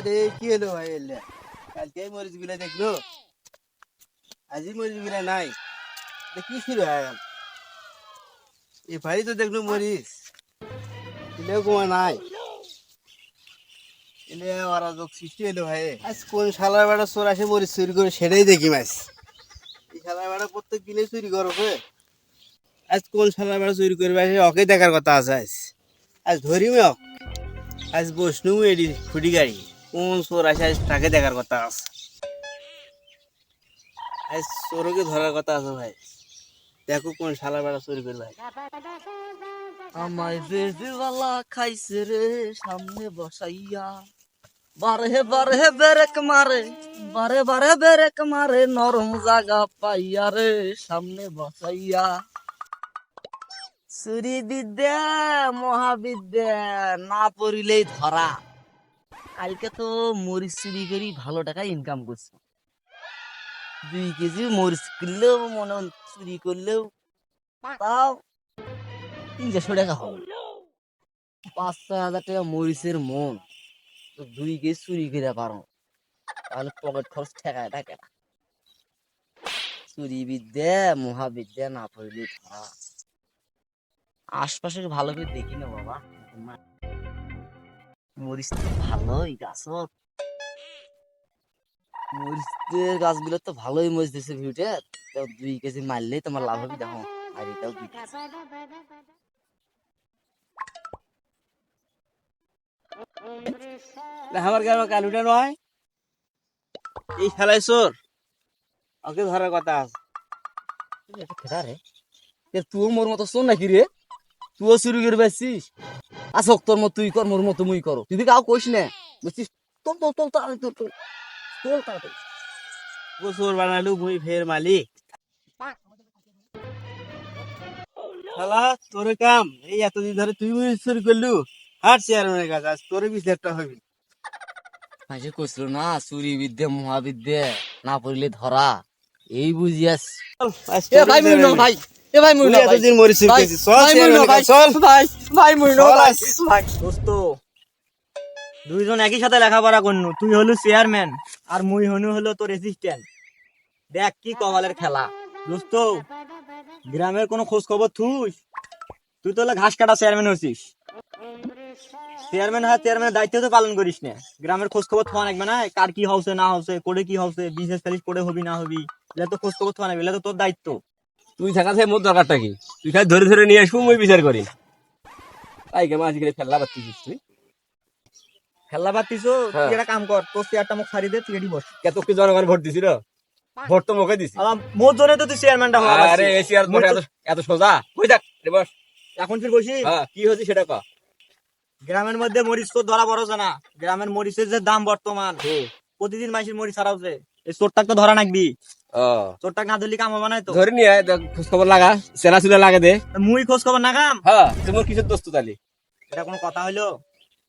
আরে কি হলো ভাই? এলে। কালকে মরিচগুলা দেখল। আজি মরিচগুলা নাই। কি শুরু গেল ভাই তো দেখল মরিচ। এলেও কোমা নাই। এলে অরাজক সৃষ্টি হলো ভাই। আজ কোন শালার বেড়া চোর আসে মরিচ চুরি করে সেটাই দেখি মাছ এই শালার বেড়া প্রত্যেক দিনে চুরি করো আজ কোন শালার বেড়া চুরি করবে আসে ওকে দেখার কথা আছে আজ। আজ ধরিমে আজ বসনু এডি খুঁটি গাড়ি। কোন চোর আজ তাকে দেখার কথা আছে। আজ চোরকে ধরার কথা আছে ভাই। দেখো কোন শালা বেড়া চুরি করবে ভাই। আমায় বেবিওয়ালা খাইছে রে সামনে বসাইয়া। বারে বারে বেরেক মারে, বারে বারে বেরেক মারে, নরম জায়গা পাইয়া রে সামনে বসাইয়া। চুরি বিদ্যা, মহাবিদ্যা, না পড়িলেই ধরা। কালকে তো মরিচ চুরি করি, ভালো টাকা ইনকাম করছি। দুই কেজি মরিচ কিনলেও, মনে চুরি করলেও, তাও তিন চারশো টাকা হবে। পাঁচ ছয় হাজার টাকা মরিচের মন, তো দুই কেজি চুরি করে পারো। তাহলে পকেট খরচ ঠেকায় থাকে না চুরি বিদ্যা মহাবিদ্যা, না পড়লে ধরা আশপাশে ভালো করে দেখি না বাবা। মরিচ তো ভালোই গাছ মরিচের গাছগুলো তো ভালোই মরিচ দিচ্ছে ভিউটে তো। দুই কেজি মারলেই তোমার লাভ হবে, দেখো, আর এটাও দুই কেজি। আমার গ্রামে কালুটা নয়। এই শালাই চোর। ওকে ধরার কথা আছে। রে। তুইও মোর মতো শোন নাকি রে? তুইও চুরি করে বেসছিস আসক তোর মতো তুই কর মোর মতো মুই করো। তুই কাউ কইস না বুঝছিস? তোল তোল তোল তাড়াতাড়ি তোল তোল তোল তাড়াতাড়ি। ও বানালু মুই ফের মালিক। শালা তোর কাম এই এতদিন ধরে তুই মুই চুরি করলু। হাট চেয়ারম্যানের কাছে আজ তোর বিচারটা হবে মাঝে কইছিল না চুরি বিদ্যা মহাবিদ্যা না পড়লে ধরা এই বুঝিয়াস। এ ভাই মুই ন। ভাই এ ভাই মুই ন ভাই। এতদিন ভাই, চল চেয়ারম্যানের ভাই, কাছে, চল। ভাই। ভাই মুই ভাই দোস্ত দুইজন একই সাথে লেখাপড়া করনু। তুই হলো চেয়ারম্যান আর মুই হনু হলো তোর অ্যাসিস্ট্যান্ট দেখ কি কপালের খেলা। দোস্ত গ্রামের কোনো খোঁজ খবর থুস? তুই তো হলো ঘাস কাটা চেয়ারম্যান হচ্ছিস চেয়ারম্যান হয় চেয়ারম্যানের দায়িত্ব তো পালন করিস না। গ্রামের খোঁজ খবর থাকা লাগবে না। কার কি হচ্ছে না হচ্ছে কোডে কি হচ্ছে বিজনেস ফেলিস কোডে হবি না হবি এটা তো খোঁজ খবর থাকা লাগবে। এটা তো তোর দায়িত্ব। তুই থাকা থেকে মোর দরকারটা কি? তুই খালি ধরে ধরে নিয়ে আসব মুই বিচার করি। ফেললা পাচ্ছিস তুই। হ্যাঁ। তুই একটা কাম কর তোর চেয়ারটা ছাড়ি দে তুই এটি বস। কি জনগণ ভোট দিছিল ভোট তো মুখে দিছি। মোর জন্য তো তুই চেয়ারম্যানটা হওয়া আরে আর মোর এত এত সোজা? কই থাক রে বস। এখন ফির বসি হ্যাঁ কি হচ্ছে সেটা ক। গ্রামের মধ্যে মরিচ তো ধরা পড়ছে না গ্রামের মরিচের যে দাম বর্তমান। প্রতিদিন মাসের মরিচ ছাড়া হচ্ছে এই চোরটাক তো ধরা নাকবি। ও চোরটাক না ধরলি কাম হবে না তো? ধরে নিয়ে খোঁজ খবর লাগা সেনা সুলা লাগে দে। মুই খোঁজ খবর না কাম হ্যাঁ তোমার কিসের দোস্ত তালি? এটা কোনো কথা হইল?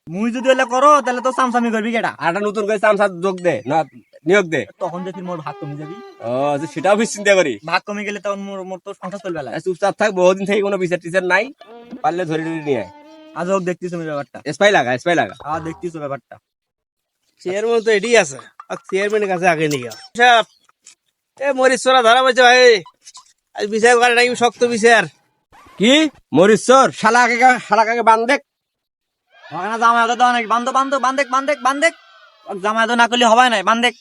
মুই যদি হলে করো তাহলে তো সামসামি করবি কেটা আর একটা নতুন করে চামচা যোগ দে না নিয়োগ দে। তখন যে মোর ভাগ কমে যাবি। ও যে সেটাও বেশ চিন্তা করি। ভাগ কমে গেলে তখন মোর মোর তো সংসার চলবে না। চুপচাপ থাক বহুদিন থেকে কোনো বিচার টিচার নাই পারলে ধরে ধরে নিয়ে আজ হোক দেখতিস ব্যাপারটা। স্পাই লাগা স্পাই লাগা। আর দেখতিস ব্যাপারটা। চেয়ারম্যান তো এটি আছে। আর চেয়ারম্যানের কাছে আগে নিয়ে এ মরিচ চোরা ধরা বলছে ভাই। আজ বিচার করে শক্ত বিচার। কি? মরিচ চোর শালা আগে শালা আগে বান দেখ ওখানে জামাই তো অনেক বান্ধব বান্ধব বান্ধেক বান্ধেক বান্ধেক জামাই তো না করলে হবে নাই বান্ধেক